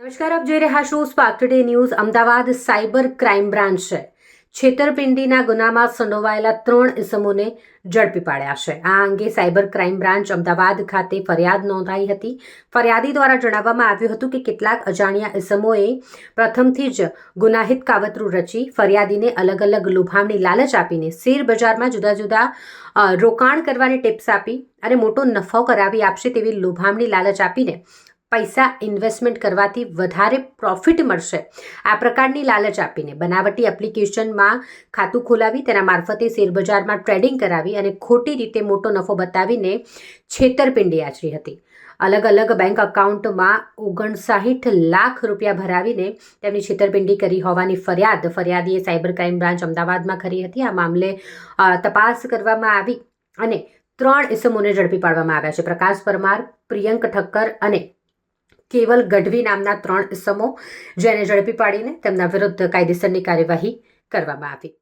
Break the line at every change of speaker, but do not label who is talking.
નમસ્કાર, આપ જોઈ રહ્યા છો spark today news Ahmedabad cyber crime branch છે. છેતરપિંડીના ગુનામાં સંડોવાયેલા ત્રણ ઇસમોને ઝડપી પાડ્યા છે. આ અંગે સાયબર ક્રાઇમ બ્રાન્ચ અમદાવાદ ખાતે ફરિયાદ નોંધાઈ હતી. ફરિયાદી દ્વારા જણાવવામાં આવ્યું હતું કે કેટલાક અજાણ્યા ઇસમોએ પ્રથમથી જ ગુનાહિત કાવતરું રચી ફરિયાદીને અલગ અલગ લુભામણી લાલચ આપીને શેર બજારમાં જુદા જુદા રોકાણ કરવાની ટિપ્સ આપી અને મોટો નફો કરાવી આપશે તેવી લુભામણી લાલચ આપીને પૈસા ઇન્વેસ્ટમેન્ટ કરવાથી વધારે પ્રોફિટ મળશે. આ પ્રકારની લાલચ આપીને બનાવટી એપ્લિકેશનમાં ખાતું ખોલાવી, તેના મારફતે શેરબજારમાં ટ્રેડિંગ કરાવી અને ખોટી રીતે મોટો નફો બતાવીને છેતરપિંડી આચરી હતી. અલગ અલગ બેંક અકાઉન્ટમાં ઓગણસાઠ લાખ રૂપિયા ભરાવીને તેમની છેતરપિંડી કરી હોવાની ફરિયાદ, ફરિયાદીએ સાયબર ક્રાઇમ બ્રાન્ચ અમદાવાદમાં કરી હતી. આ મામલે તપાસ કરવામાં આવી અને ત્રણ ઇસમોને ઝડપી પાડવામાં આવ્યા છે. પ્રકાશ પરમાર, પ્રિયંક ઠક્કર અને કેવલ ગઢવી નામના ત્રણ ઇસમો જેને ઝડપી પાડીને તેમના વિરુદ્ધ કાયદેસરની કાર્યવાહી કરવામાં આવી.